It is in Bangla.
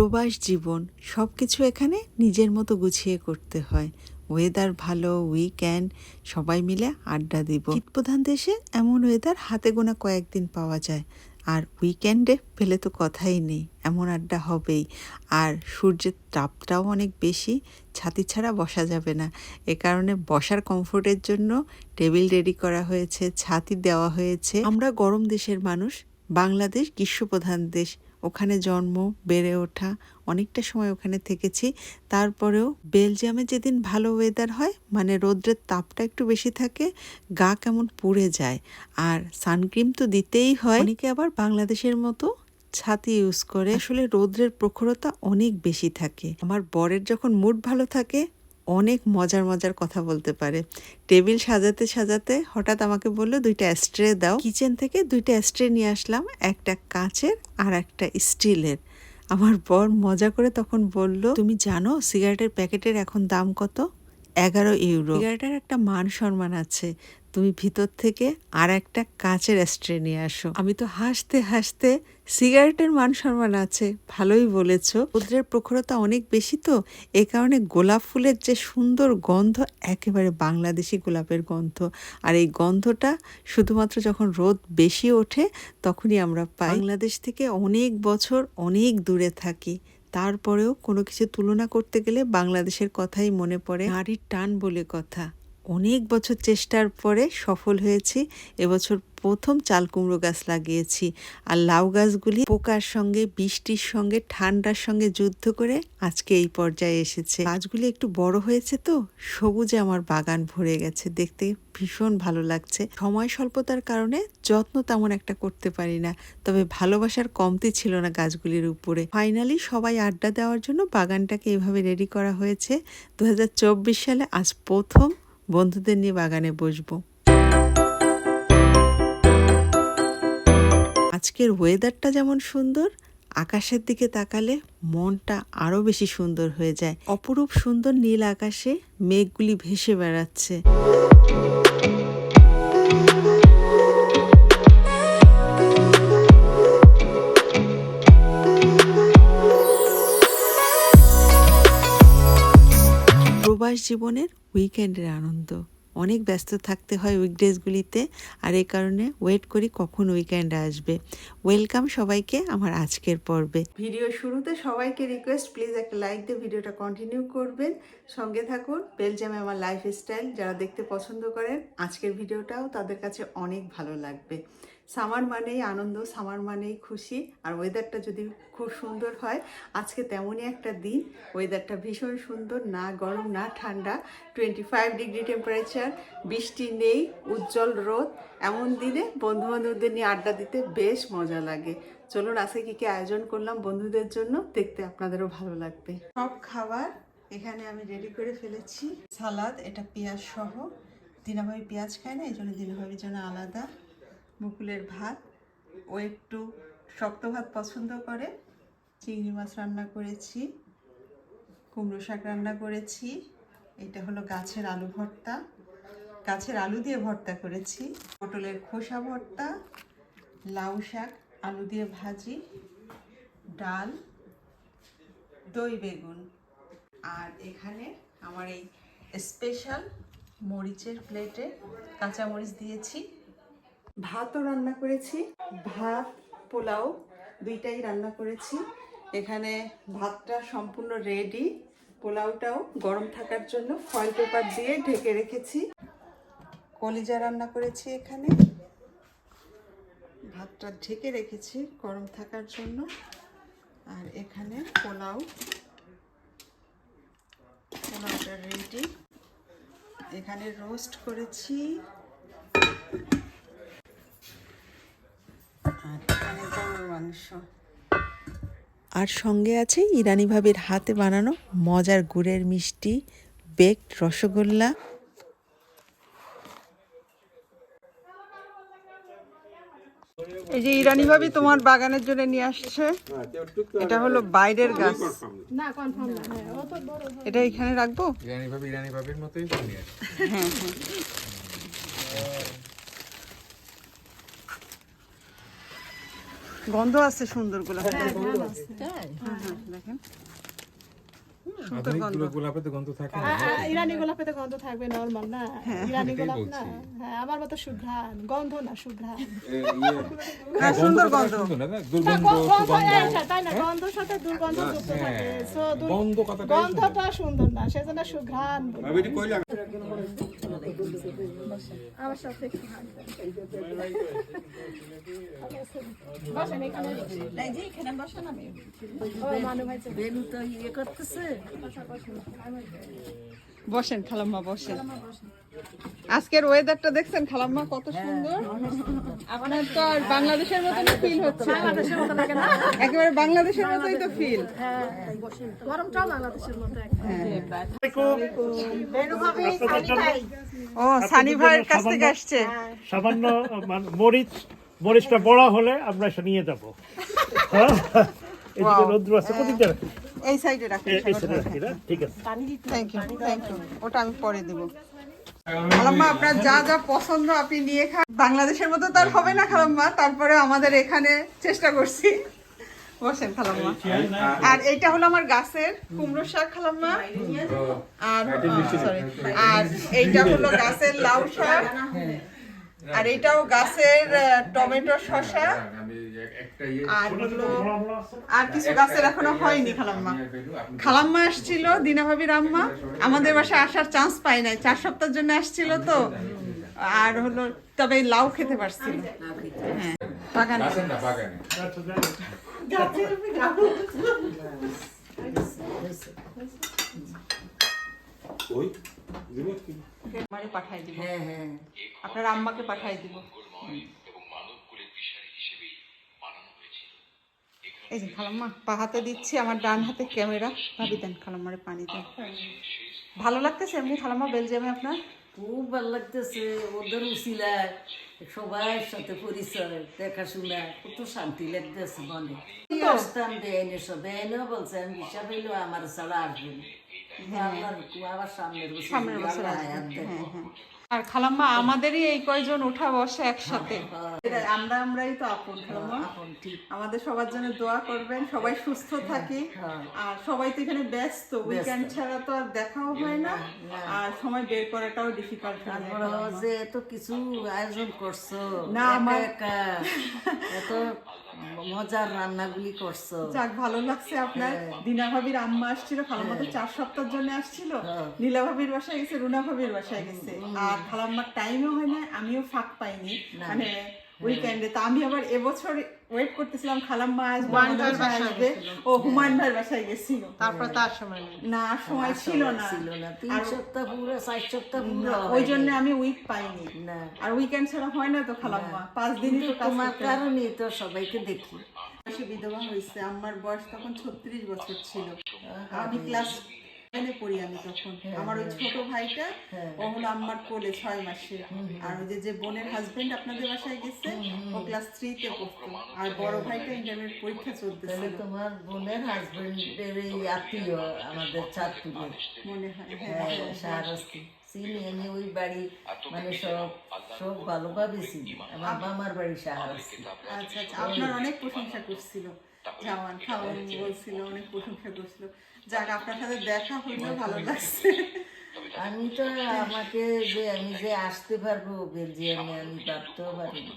প্রবাস জীবন সব কিছু এখানে নিজের মতো গুছিয়ে করতে হয়। ওয়েদার ভালো উইকেন্ড সবাই মিলে আড্ডা দিব। শীতপ্রধান দেশে এমন ওয়েদার হাতে গোনা কয়েকদিন পাওয়া যায়। আর উইকেন্ডে পেলে তো কথাই নেই, এমন আড্ডা হবেই। আর সূর্যের তাপটাও অনেক বেশি, ছাতি ছাড়া বসা যাবে না। এ কারণে বসার কমফোর্টের জন্য টেবিল রেডি করা হয়েছে, ছাতি দেওয়া হয়েছে। আমরা গরম দেশের মানুষ, বাংলাদেশ গ্রীষ্মপ্রধান দেশ। ওখানে জন্ম, বেড়ে ওঠা, অনেকটা সময় ওখানে থেকেছি। তারপরেও বেলজিয়ামে যেদিন ভালো ওয়েদার হয় মানে রোদ্রের তাপটা একটু বেশি থাকে, গা কেমন পুড়ে যায়। আর সানক্রিম তো দিতেই হয়। অনেকে আবার বাংলাদেশের মতো ছাতি ইউজ করে। আসলে রোদ্রের প্রখরতা অনেক বেশি থাকে। আমার বরের যখন মুড ভালো থাকে অনেক মজার মজার কথা বলতে পারে। টেবিল সাজাতে সাজাতে হঠাৎ আমাকে বলল, দুইটা স্ট্রে দাও। কিচেন থেকে দুইটা স্ট্রে নিয়ে আসলাম, একটা কাঁচের আর একটা স্টিলের। আমার বর মজা করে তখন বলল, তুমি জানো সিগারেটের প্যাকেটের এখন দাম কত? এগারো ইউরো। সিগারেটের একটা মান সম্মান আছে। তুমি ভিতর থেকে আর একটা কাচের স্ট্রে নিয়ে আসো। আমি তো হাসতে হাসতে সিগারেটের মান সম্মান আছে, ভালোই বলেছ। রৌদ্রের প্রখরতা অনেক বেশি তো, এ কারণে গোলাপ ফুলের যে সুন্দর গন্ধ একেবারে বাংলাদেশি গোলাপের গন্ধ। আর এই গন্ধটা শুধুমাত্র যখন রোদ বেশি ওঠে, তখনই আমরা পাই। বাংলাদেশ থেকে অনেক বছর অনেক দূরে থাকি, তারপরেও কোনো কিছু তুলনা করতে গেলে বাংলাদেশের কথাই মনে পড়ে। নারীর টান বলে কথা। অনেক বছর চেষ্টার পরে সফল হয়েছি। এবছর প্রথম চাল কুমড়ো গাছ লাগিয়েছি আর লাউ গাছগুলি পোকার সঙ্গে, বৃষ্টির সঙ্গে, ঠান্ডার সঙ্গে যুদ্ধ করে আজকে এই পর্যায়ে এসেছে। গাছগুলি একটু বড় হয়েছে তো, সবুজে আমার বাগান ভরে গেছে। দেখতে ভীষণ ভালো লাগছে। সময় স্বল্পতার কারণে যত্ন তেমন একটা করতে পারি না, তবে ভালোবাসার কমতি ছিল না গাছগুলির উপরে। ফাইনালি সবাই আড্ডা দেওয়ার জন্য বাগানটাকে এভাবে রেডি করা হয়েছে। দু হাজার চব্বিশ সালে আজ প্রথম বন্ধুদের নিয়ে বাগানে বসবো। আজকের ওয়েদারটা যেমন সুন্দর, আকাশের দিকে তাকালে মনটা আরও বেশি সুন্দর হয়ে যায়। অপরূপ সুন্দর নীল আকাশে মেঘগুলি ভেসে বেড়াচ্ছে। জীবনের উইকেন্ডের আনন্দ। অনেক ব্যস্ত থাকতে হয় উইকডেজগুলিতে আর এই কারণে ওয়েট করি কখন উইকেন্ড আসবে। ওয়েলকাম সবাইকে আমার আজকের পর্বে। ভিডিও শুরুতে সবাইকে রিকোয়েস্ট প্লিজ একটা লাইক দিয়ে ভিডিওটা কন্টিনিউ করবেন। সঙ্গে থাকুন বেলজিয়ামে আমার লাইফ স্টাইল যারা দেখতে পছন্দ করেন, আজকের ভিডিওটাও তাদের কাছে অনেক ভালো লাগবে। সামার মানেই আনন্দ, সামার মানেই খুশি। আর ওয়েদারটা যদি খুব সুন্দর হয়, আজকে তেমনই একটা দিন। ওয়েদারটা ভীষণ সুন্দর, না গরম, না ঠান্ডা। টোয়েন্টি ফাইভ ডিগ্রি টেম্পারেচার বৃষ্টি নেই, উজ্জ্বল রোদ। এমন দিনে বন্ধু বান্ধবদের নিয়ে আড্ডা দিতে বেশ মজা লাগে। চলুন, আজকে কী কী আয়োজন করলাম বন্ধুদের জন্য? দেখতে আপনাদেরও ভালো লাগবে। সব খাবার এখানে আমি রেডি করে ফেলেছি। সালাদ, এটা পেঁয়াজ সহ। দিনাভাবি পেঁয়াজ খায় না, এই জন্য দিনাভাবির জন্য আলাদা। মুকুলের ভাত। ও একটু শক্ত ভাত পছন্দ করে। চিংড়ি মাছ রান্না করেছি। কুমড়ো শাক রান্না করেছি। এটা হলো গাছের আলু ভর্তা। গাছের আলু দিয়ে ভর্তা করেছি। পটলের খোসা ভর্তা, লাউ শাক, আলু দিয়ে ভাজি, ডাল, দই বেগুন। আর এখানে আমার এই স্পেশাল মরিচের প্লেটে কাঁচা মরিচ দিয়েছি। ভাতও রান্না করেছি, ভাত, পোলাও দুইটাই রান্না করেছি। এখানে ভাতটা সম্পূর্ণ রেডি পোলাওটাও গরম থাকার জন্য ফয়েল পেপার দিয়ে ঢেকে রেখেছি। কলিজা রান্না করেছি এখানে। ভাতটা ঢেকে রেখেছি গরম থাকার জন্য। আর এখানে পোলাও। পোলাওটা রেডি এখানে রোস্ট করেছি। মাংস। আর সঙ্গে আছে ইরানি ভাবির হাতে বানানো মজার গুড়ের মিষ্টি বেকড রসগোল্লা। এই যে ইরানি ভাবি তোমার বাগানের জন্য নিয়ে আসছে। এটা হলো বাইরের গাছ। এটা এখানে রাখব? ইরানি ভাবি ইরানি ভাবির মতোই সুন্দর গোলাপ হ্যাঁ হ্যাঁ। দেখেন আধুনিকগুলো গোলাপে তো গন্ধ থাকে না আ- ইরানি গোলাপে তো গন্ধ থাকবে নর্মাল না? ইরানি গোলাপ না? হ্যাঁ আমার মতো সুঘ্রাণ গন্ধ না সুঘ্রাণ। হ্যাঁ সুন্দর গন্ধ। না, গন্ধ তাই না? গন্ধর সাথে দুর্গন্ধ যুক্ত থাকে। গন্ধ কথাটাই গন্ধটা সুন্দর। না সেজন্য সুঘ্রাণ আমার সাথে একটু হাত বসেন এখানে। মানু ভাই চলে। বসেন খালাম্মা বসেন। আজকের ওয়েদারটা দেখছেন খালাম্মা কত সুন্দর? আপনার তো আর বাংলাদেশের মতনই ফিল হচ্ছে। বাংলাদেশের মতো লাগে না একেবারে বাংলাদেশের মতোই তো ফিল হ্যাঁ গরমটাও বাংলাদেশের মতো ও সানি ভাইয়ের কাছ থেকে আসছে। সামান্য মানে মরিচ মরিচটা বড় হলে আমরা এসে নিয়ে যাব। হ্যাঁ? এদিকে রৌদ্র আছে রাখি। এই সাইডে রাখুন এই সাইডে রাখি ঠিক আছে। থ্যাংক ইউ থ্যাংক ইউ ওটা আমি পরে দেবো। খালাম্মা আপনার যা যা পছন্দ আপনি নিয়ে খান। বাংলাদেশের মতো তো আর হবে না খালাম্মা। তারপরে আমাদের এখানে চেষ্টা করছি। বসেন খালাম্মা। আর এইটা হলো আমার গাছের কুমড়ো শাক খালাম্মা। আর সরি আর এইটা হলো গাছের লাউ শাক। আর এটাও গাছের টমেটো শসা। আর হলো আর কিছু গাছের এখনও হয়নি খালাম্মা। খালাম্মা আসছিল দিনা ভাবির আম্মা আমাদের বাসায় আসার চান্স পাই নাই চার সপ্তাহের জন্য আসছিল তো। আর হলো তবে লাউ খেতে পারছিল হ্যাঁ বাগানে। গাছের না বাগানে। আমারে পাঠাই দিব আপনার আম্মাকে পাঠাই দিব। এই যে খালাম্মা পা হাতে দিচ্ছি আমার ডান হাতে ক্যামেরা। ভাবি দেন খালাম্মারে পানি দেন। ভালো লাগতেছে? এমনি খালাম্মা বেলজিয়ামে আপনার? খুব ভালো লাগতেছে ওদের উচিলায় সবার সাথে পরিচয় দেখাশোনা কত শান্তি লাগতেছে মনে। আসতাম বেআইনে সব বেআইনেও বলছে আমি হিসাব হইলেও আমার ছাড়া আসবেন আল্লাহর হুকুম, আবার সামনের বছর হ্যাঁ, হ্যাঁ। আর খালাম্মা আমাদেরই এই কয়জন উঠা বসে একসাথে? আমরা আমরাই তো আপন খালাম্মা। আমাদের সবার জন্য দোয়া করবেন সবাই সুস্থ থাকি। আর সবাই তো এখানে ব্যস্ত উইকেন্ড ছাড়া তো আর দেখাও হয় না। আর সময় বের করাটাও ডিফিকাল্ট হয়ে যে এত কিছু আয়োজন করছ না, আমার- এত মজার রান্নাগুলি করছ। যাক ভালো লাগছে আপনার। দিনা ভাবির আম্মা আসছিল খালাম্মা মতো চার সপ্তাহের জন্য আসছিল। নীলা ভাবির বাসায় গেছে রুনা ভাবির বাসায় গেছে। আর খালাম্মার টাইমও হয় না আমিও ফাঁক পাইনি। মানে উইকেন্ডে তা আমি আবার এবছর ওয়েট করতেছিলাম খালাম্মা আসবে বাসায় আসবে ও হুমায়ুন ভাইয়ের বাসায় গেছিল। তারপর তার সময় না আর সময় ছিল না। ছিল না। তিন সপ্তাহ পুরো চার সপ্তাহ পুরো ওই জন্য আমি উইক পাইনি। না। আর উইকেন্ড ছাড়া হয় না তো খালাম্মা। পাঁচ দিনই তো তোমার। কারণে তো সবাইকে দেখি। বিধবা হয়েছে। আমার বয়স তখন ছত্রিশ বছর ছিল। আমি ক্লাস টেনে পড়ি আমি তখন। আমার ওই ছোট ভাইটা ও হলো আমার কোলে ছয় মাসে। আর ওই যে বোনের হাজবেন্ড আপনাদের বাসায় গেছে ও ক্লাস থ্রিতে পড়তো। আর বড় ভাইটা ইন্টারমিডিয়েট পরীক্ষা চলতেছিল। তাহলে তোমার বোনের হাজবেন্ডের এই আত্মীয় আমাদের চাঁদপুরের মনে হয় হ্যাঁ। হ্যাঁ শাহরাস্তি। চিনি আমি ওই বাড়ি মানে সব সব ভালোভাবে চিনি আমার মামার বাড়ি শাহরাস্তি। আচ্ছা আচ্ছা। আপনার অনেক প্রশংসা করছিল। জামান খাওয়ান বলছিল অনেক প্রশংসা করছিল যাক আপনার সাথে দেখা হইলেও ভালো লাগছে। আমি তো আমাকে যে আমি যে আসতে পারব বেলজিয়ামে আমি ভাবতেও পারিনি।